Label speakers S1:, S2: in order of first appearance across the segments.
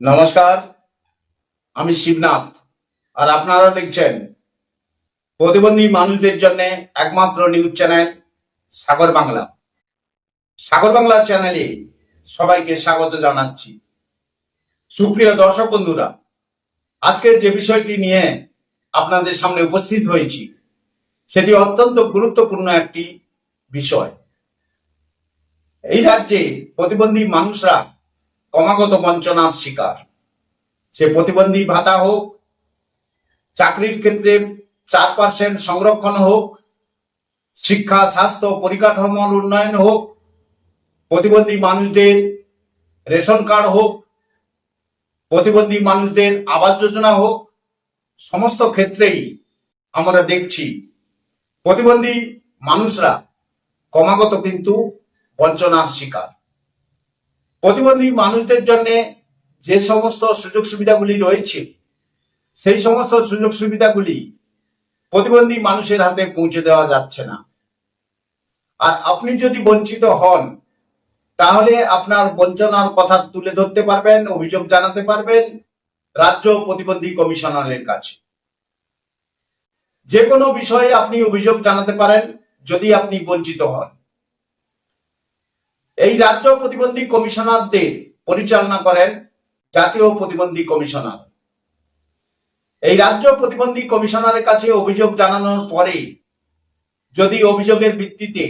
S1: নমস্কার, আমি শিবনাথ। আর আপনারা দেখছেন প্রতিবন্ধী মানুষদের জন্য একমাত্র নিউজ চ্যানেল সাগর বাংলা। সাগর বাংলা চ্যানেলে সবাইকে স্বাগত জানাচ্ছি। সুপ্রিয় দর্শক বন্ধুরা, আজকের যে বিষয়টি নিয়ে আপনাদের সামনে উপস্থিত হয়েছি, সেটি অত্যন্ত গুরুত্বপূর্ণ একটি বিষয়। এই রাজ্যে প্রতিবন্ধী মানুষরা ক্রমাগত বঞ্চনার শিকার। সে প্রতিবন্ধী ভাতা হোক, চাকরির ক্ষেত্রে চার পার্সেন্ট সংরক্ষণ হোক, শিক্ষা, স্বাস্থ্য পরিকাঠামোর উন্নয়ন হোক, প্রতিবন্ধী মানুষদের রেশন কার্ড হোক, প্রতিবন্ধী মানুষদের আবাস যোজনা হোক, সমস্ত ক্ষেত্রেই আমরা দেখছি প্রতিবন্ধী মানুষরা ক্রমাগত কিন্তু বঞ্চনার শিকার। প্রতিবন্ধী মানুষদের জন্য যে সমস্ত সুযোগ সুবিধাগুলি রয়েছে, সেই সমস্ত সুযোগ সুবিধাগুলি প্রতিবন্ধী মানুষের হাতে পৌঁছে দেওয়া যাচ্ছে না। আর আপনি যদি বঞ্চিত হন, তাহলে আপনার বঞ্চনার কথা তুলে ধরতে পারবেন, অভিযোগ জানাতে পারবেন রাজ্য প্রতিবন্ধী কমিশনারের কাছে। যে কোনো বিষয়ে আপনি অভিযোগ জানাতে পারেন, যদি আপনি বঞ্চিত হন। এই রাজ্য প্রতিবন্ধী কমিশনারদের পরিচালনা করেন জাতীয় প্রতিবন্ধী কমিশনার। এই রাজ্য প্রতিবন্ধী কমিশনারের কাছে অভিযোগ জানানোর পরে যদি অভিযোগের ভিত্তিতে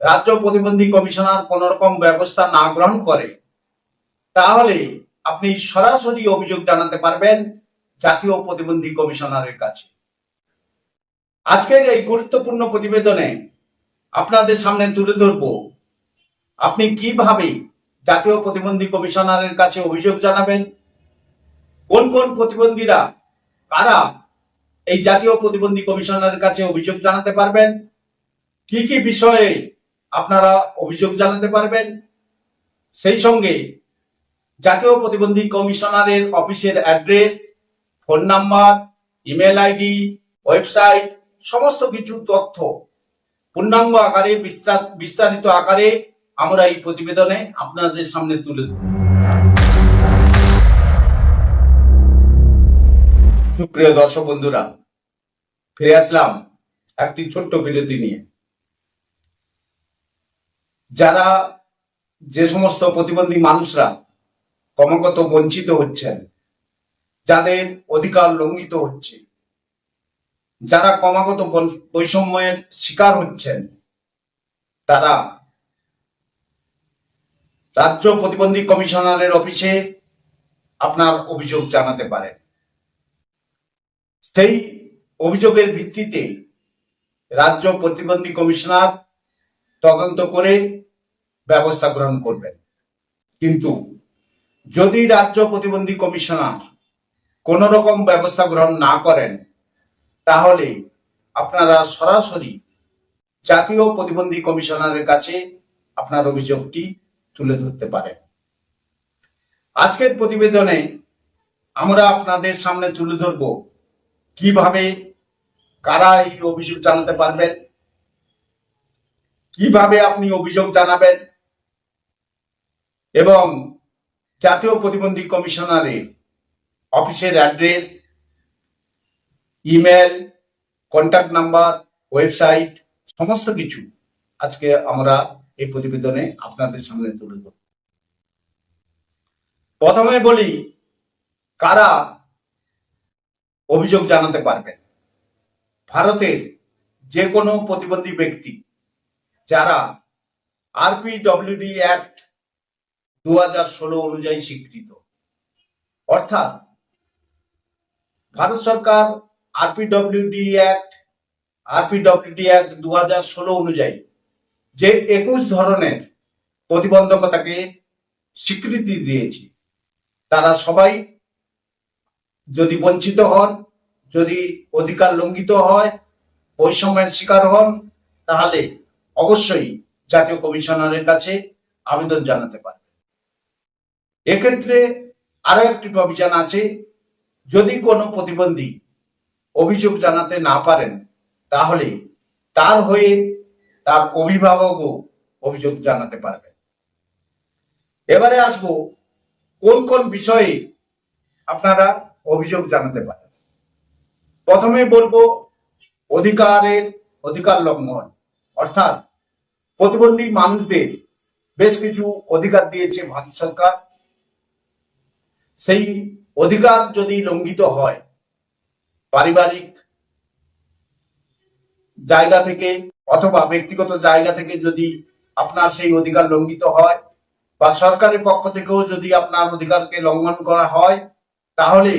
S1: রাজ্য প্রতিবন্ধী কমিশনার কোন রকম ব্যবস্থা না গ্রহণ করে, তাহলে আপনি সরাসরি অভিযোগ জানাতে পারবেন জাতীয় প্রতিবন্ধী কমিশনারের কাছে। আজকের এই গুরুত্বপূর্ণ প্রতিবেদনে আপনাদের সামনে তুলে ধরবো আপনি কীভাবে জাতীয় প্রতিবন্ধী কমিশনারের কাছে অভিযোগ জানাবেন? কোন কোন প্রতিবন্ধীরা, কারা এই জাতীয় প্রতিবন্ধী কমিশনারের কাছে অভিযোগ জানাতে পারবেন? কি কি বিষয়ে আপনারা অভিযোগ জানাতে পারবেন? সেই সঙ্গে জাতীয় প্রতিবন্ধী কমিশনারের অফিসের address, phone number, email ID, website, সমস্ত কিছু তথ্য পূর্ণাঙ্গ আকারে বিস্তার, বিস্তারিত আকারে আমরা এই প্রতিবেদনে আপনাদের সামনে তুলে ধরব। সুপ্রিয় দর্শক বন্ধুরা, ফিরে আসলাম একটি ছোট্ট বিরতি নিয়ে। যারা যে সমস্ত প্রতিবন্ধী মানুষরা ক্রমাগত বঞ্চিত হচ্ছেন, যাদের অধিকার লঙ্ঘিত হচ্ছে, যারা ক্রমাগত বৈষম্যের শিকার হচ্ছেন, তারা রাজ্য প্রতিবন্ধী কমিশনারের অফিসে আপনার অভিযোগ জানাতে পারেন। সেই অভিযোগের ভিত্তিতে রাজ্য প্রতিবন্ধী কমিশনার তদন্ত করে ব্যবস্থা গ্রহণ করবেন। কিন্তু যদি রাজ্য প্রতিবন্ধী কমিশনার কোন রকম ব্যবস্থা গ্রহণ না করেন, তাহলে আপনারা সরাসরি জাতীয় প্রতিবন্ধী কমিশনারের কাছে আপনার অভিযোগটি তুলে ধরতে পারেন আজকের প্রতিবেদনে আমরা আপনাদের সামনে তুলে ধরব কীভাবে কারা এই অভিযোগ জানাতে পারবেন, কীভাবে আপনি অভিযোগ জানাবেন, এবং জাতীয় প্রতিবন্ধী কমিশনারের অফিসের address, email contact number, website, সমস্ত কিছু আজকে আমরা এই প্রতিবেদনে আপনাদের সামনে তুলে ধরব। প্রথমে বলি, কারা অভিযোগ জানাতে পারবেন? ভারতের যে কোনো প্রতিবন্ধী ব্যক্তি যারা আরপিডব্লিউডি অ্যাক্ট দু হাজার ষোলো অনুযায়ী স্বীকৃত, অর্থাৎ ভারত সরকার আরপিডব্লিউডি অ্যাক্ট আরপিডব্লিউডি অ্যাক্ট দু হাজার ষোলো অনুযায়ী যে একুশ ধরনের প্রতিবন্ধকতাকে স্বীকৃতি দিয়েছি, তারা সবাই যদি বঞ্চিত হন, যদি অধিকার লঙ্ঘিত হয়, বৈষম্যের শিকার হন, তাহলে অবশ্যই জাতীয় কমিশনারের কাছে আবেদন জানাতে পারবে এক্ষেত্রে আরও একটি প্রভিশন আছে, যদি কোনো প্রতিবন্ধী অভিযোগ জানাতে না পারেন, তাহলে তার হয়ে তার অভিভাবকও অভিযোগ জানাতে পারবে। এবারে আসব কোন কোন বিষয়ে আপনারা অভিযোগ জানাতে পারেন। প্রথমে বলব অধিকারের অধিকার লঙ্ঘন। অর্থাৎ প্রতিবন্ধী মানুষদের বেশ কিছু অধিকার দিয়েছে ভারত সরকার। সেই অধিকার যদি লঙ্ঘিত হয়, পারিবারিক জায়গা থেকে অথবা ব্যক্তিগত জায়গা থেকে যদি আপনার সেই অধিকার লঙ্ঘিত হয়, বা সরকারের পক্ষ থেকেও যদি আপনার অধিকারকে লঙ্ঘন করা হয়, তাহলে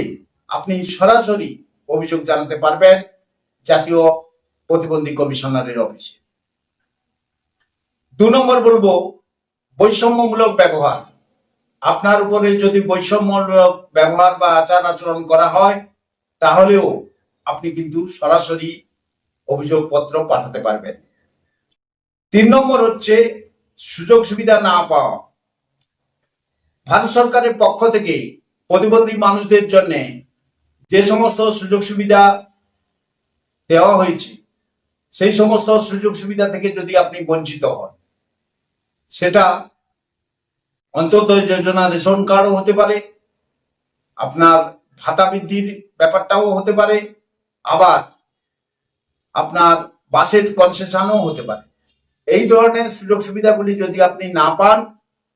S1: আপনি সরাসরি অভিযোগ জানাতে পারবেন জাতীয় প্রতিবন্ধী কমিশনারের অফিসে। দু নম্বর বলব, বৈষম্যমূলক ব্যবহার। আপনার উপরে যদি বৈষম্যমূলক ব্যবহার বা আচার আচরণ করা হয়, তাহলেও আপনি কিন্তু সরাসরি অভিযোগপত্র পাঠাতে পারবেন। তিন নম্বর হচ্ছে সুযোগ সুবিধা না পাওয়া। ভারত সরকারের পক্ষ থেকে প্রতিবন্ধী মানুষদের জন্য যে সমস্ত সুযোগ সুবিধা দেওয়া হয়েছে, সেই সমস্ত সুযোগ সুবিধা থেকে যদি আপনি বঞ্চিত হন, সেটা অন্তর্দয় যোজনা রেশন কার্ডও হতে পারে, আপনার ভাতা বৃদ্ধির ব্যাপারটাও হতে পারে, আবার আপনার বাসের কনসেশনও হতে পারে। এই ধরনের সুযোগ সুবিধাগুলি যদি আপনি না পান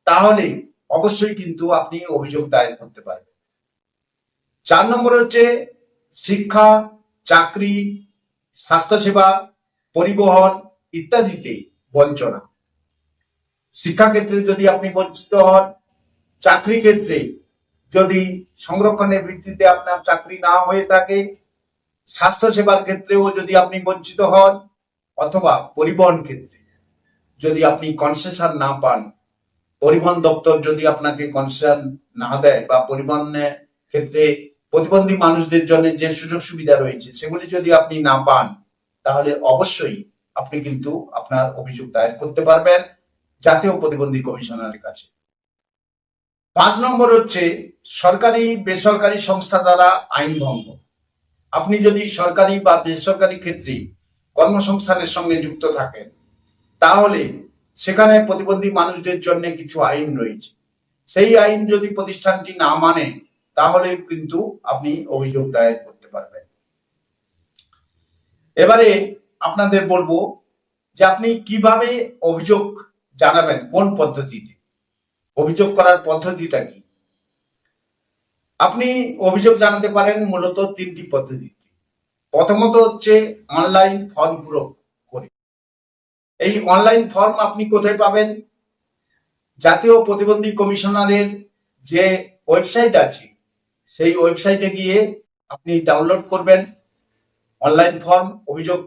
S1: তাহলে অবশ্যই কিন্তু আপনি অভিযোগ দায়ের করতে পারবেন। চার নম্বর হচ্ছে শিক্ষা, চাকরি, স্বাস্থ্যসেবা, পরিবহন ইত্যাদিতে বঞ্চনা। শিক্ষাক্ষেত্রে যদি আপনি বঞ্চিত হন চাকরি ক্ষেত্রে যদি সংরক্ষণের ভিত্তিতে আপনার চাকরি না হয়ে থাকে স্বাস্থ্য সেবার ক্ষেত্রেও যদি আপনি বঞ্চিত হন, অথবা পরিবহন ক্ষেত্রে যদি আপনি কনসেশন না পান, পরিবহন দপ্তর যদি আপনাকে কনসেশন না দেয় বা পরিবহনের ক্ষেত্রে প্রতিবন্ধী মানুষদের জন্য যে সুযোগ সুবিধা রয়েছে, সেগুলি যদি আপনি না পান, তাহলে অবশ্যই আপনি কিন্তু আপনার অভিযোগ দায়ের করতে পারবেন জাতীয় প্রতিবন্ধী কমিশনারের কাছে। পাঁচ নম্বর হচ্ছে সরকারি, বেসরকারি সংস্থা দ্বারা আইন ভঙ্গ। আপনি যদি সরকারি বা বেসরকারি ক্ষেত্রে কর্মসংস্থানের সঙ্গে যুক্ত থাকেন, তাহলে সেখানে প্রতিবন্ধী মানুষদের জন্য কিছু আইন রয়েছে। সেই আইন যদি প্রতিষ্ঠানটি না মানে তাহলে কিন্তু আপনি অভিযোগ দায়ের করতে পারবেন। এবারে আপনাদের বলব যে আপনি কীভাবে অভিযোগ জানাবেন, কোন পদ্ধতিতে? অভিযোগ করার পদ্ধতিটা কি? আপনি অভিযোগ জানাতে পারেন মূলত তিনটি পদ্ধতিতে প্রথমত হচ্ছে অনলাইন ফর্ম পূরণ করে। এই অনলাইন ফর্ম আপনি কোথায় পাবেন? জাতীয় প্রতিবন্ধী কমিশনারের যে ওয়েবসাইট আছে, সেই ওয়েবসাইটে গিয়ে আপনি ডাউনলোড করবেন অনলাইন ফর্ম অভিযোগ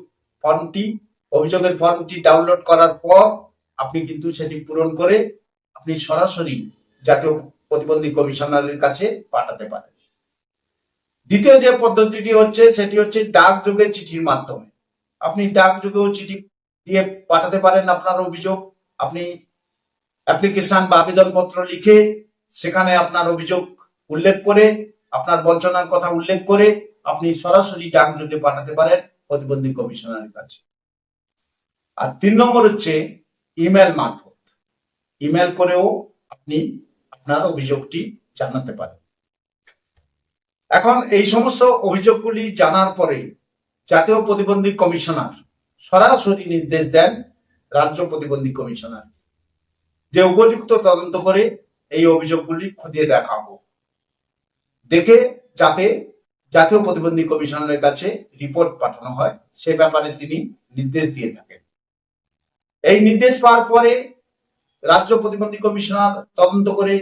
S1: ফর্মটি অভিযোগের ফর্মটি ডাউনলোড করার পর আপনি কিন্তু সেটি পূরণ করে আপনি সরাসরি জাতীয় প্রতিবন্ধী কমিশনারের কাছে পাঠাতে পারেন দ্বিতীয় যে পদ্ধতিটি হচ্ছে, সেটি হচ্ছে ডাক যোগে চিঠির মাধ্যমে। আপনি ডাক যোগেও চিঠি দিয়ে পাঠাতে পারেন আপনার অভিযোগ। আপনি অ্যাপ্লিকেশন বা আবেদনপত্র লিখে সেখানে আপনার অভিযোগ উল্লেখ করে, আপনার বঞ্চনার কথা উল্লেখ করে আপনি সরাসরি ডাক যোগে পাঠাতে পারেন প্রতিবন্ধী কমিশনারের কাছে। আর তিন নম্বর হচ্ছে ইমেল মারফত। ইমেল করেও আপনি আপনার অভিযোগটি জানাতে পারেন এখন এই সমস্ত অভিযোগগুলি জানার পরে জাতীয় প্রতিবন্ধী কমিশনার সরাসরি নির্দেশ দেন রাজ্য প্রতিবন্ধী কমিশনার যে উপযুক্ত তদন্ত করে এই অভিযোগগুলি খতিয়ে দেখা হোক দেখে, যাতে জাতীয় প্রতিবন্ধী কমিশনারের কাছে রিপোর্ট পাঠানো হয়, সে ব্যাপারে তিনি নির্দেশ দিয়ে থাকেন। এই নির্দেশ পাওয়ার পরে রাজ্য প্রতিবন্ধী কমিশনার তদন্ত করে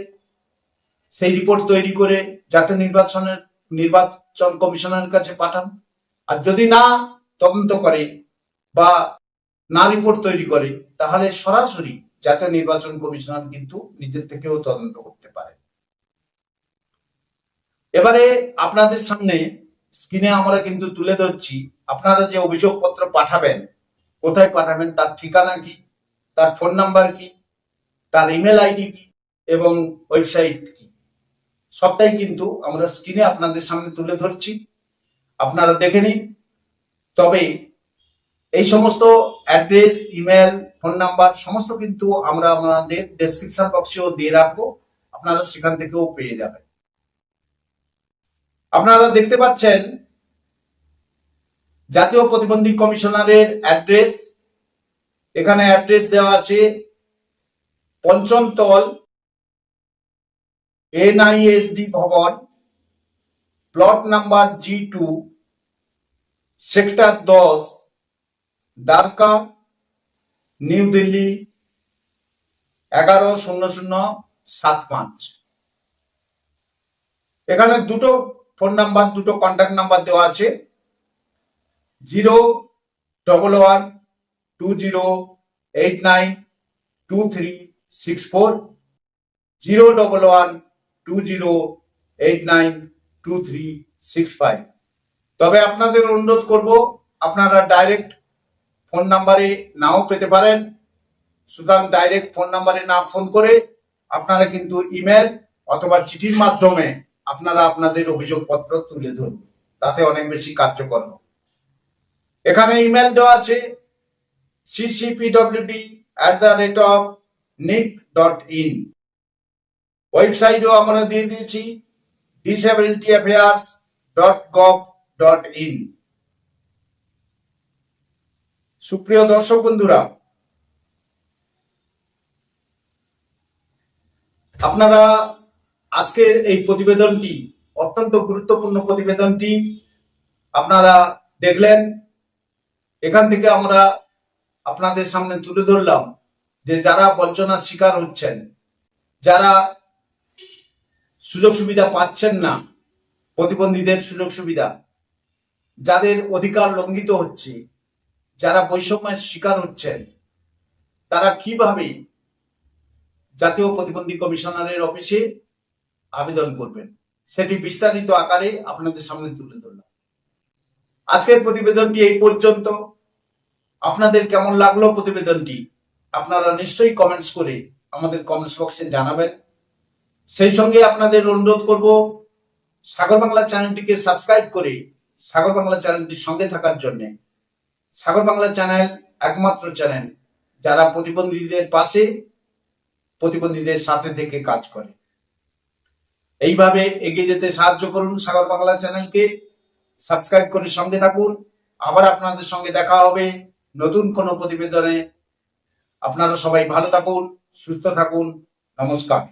S1: সেই রিপোর্ট তৈরি করে জাতীয় নির্বাচনের নির্বাচন কমিশনের কাছে পাঠান। আর যদি না তদন্ত করে বা না রিপোর্ট তৈরি করে, তাহলে সরাসরি জাতীয় নির্বাচন কমিশনার কিন্তু নিজের থেকেও তদন্ত করতে পারে। এবারে আপনাদের সামনে স্ক্রিনে আমরা কিন্তু তুলে ধরছি, আপনারা যে অভিযোগপত্র পাঠাবেন, কোথায় পাঠাবেন, তার ঠিকানা কি, তার ফোন নাম্বার কি, তার ইমেল আইডি কি, এবং ওয়েবসাইট সবটাই কিন্তু আমরা স্ক্রিনে আপনাদের সামনে তুলে ধরছি। আপনারা দেখে নিন। তবে এই সমস্ত অ্যাড্রেস ইমেল ফোন নাম্বার সমস্ত কিন্তু আমরা আমাদের ডেসক্রিপশন বক্সেও দিয়ে রাখব। আপনারা সেখান থেকেও পেয়ে যাবেন। আপনারা দেখতে পাচ্ছেন জাতীয় প্রতিবন্ধী কমিশনারের অ্যাড্রেস এখানে অ্যাড্রেস দেওয়া আছে পঞ্চমতল এনআইএসডি ভবন plot number G two sector দশ, দ্বারকা নিউ দিল্লি এগারো শূন্য শূন্য সাত পাঁচ। এখানে দুটো ফোন নাম্বার দুটো কন্ট্যাক্ট নাম্বার দেওয়া আছে। Zero double one two zero eight nine two three six four zero double one two zero eight nine two three six five তবে আপনাদের অনুরোধ করব, আপনারা ডাইরেক্ট ফোন নাম্বারে নাও পেতে পারেন। সুতরাং ডাইরেক্ট ফোন নাম্বারে না ফোন করে আপনারা কিন্তু ইমেল অথবা চিঠির মাধ্যমে আপনারা আপনাদের অভিযোগপত্র তুলে ধরুন। তাতে অনেক বেশি কার্যকর এখানে ইমেল দেওয়া আছে the rate of NIC dot in ওয়েবসাইটও আমরা দিয়ে দিয়েছি disability affairs dot gov dot in সুপ্রিয় দর্শক বন্ধুরা, আপনারা আজকের এই প্রতিবেদনটি, অত্যন্ত গুরুত্বপূর্ণ প্রতিবেদনটি আপনারা দেখলেন। এখান থেকে আমরা আপনাদের সামনে তুলে ধরলাম যে যারা বঞ্চনার শিকার হচ্ছেন, যারা সুযোগ সুবিধা পাচ্ছেন না প্রতিবন্ধীদের সুযোগ সুবিধা। যাদের অধিকার লঙ্ঘিত হচ্ছে, যারা বৈষম্যের শিকার হচ্ছেন, তারা কীভাবে জাতীয় প্রতিবন্ধী কমিশনারের অফিসে আবেদন করবেন? সেটি বিস্তারিত আকারে আপনাদের সামনে তুলে ধরলাম। আজকের প্রতিবেদনটি এই পর্যন্ত। আপনাদের কেমন লাগল প্রতিবেদনটি? আপনারা নিশ্চয়ই কমেন্টস করে আমাদের কমেন্টস বক্সে জানাবেন। সেই সঙ্গে আপনাদের অনুরোধ করব, সাগর বাংলা চ্যানেলটিকে সাবস্ক্রাইব করে সাগর বাংলা চ্যানেলটির সঙ্গে থাকার জন্য। সাগর বাংলা চ্যানেল একমাত্র চ্যানেল যারা প্রতিবন্ধীদের পাশে, প্রতিবন্ধীদের সাথে থেকে কাজ করে। এইভাবে এগিয়ে যেতে সাহায্য করুন সাগর বাংলা চ্যানেলকে। সাবস্ক্রাইব করে সঙ্গে থাকুন। আবার আপনাদের সঙ্গে দেখা হবে নতুন কোনো প্রতিবেদনে। আপনারা সবাই ভালো থাকুন, সুস্থ থাকুন। নমস্কার।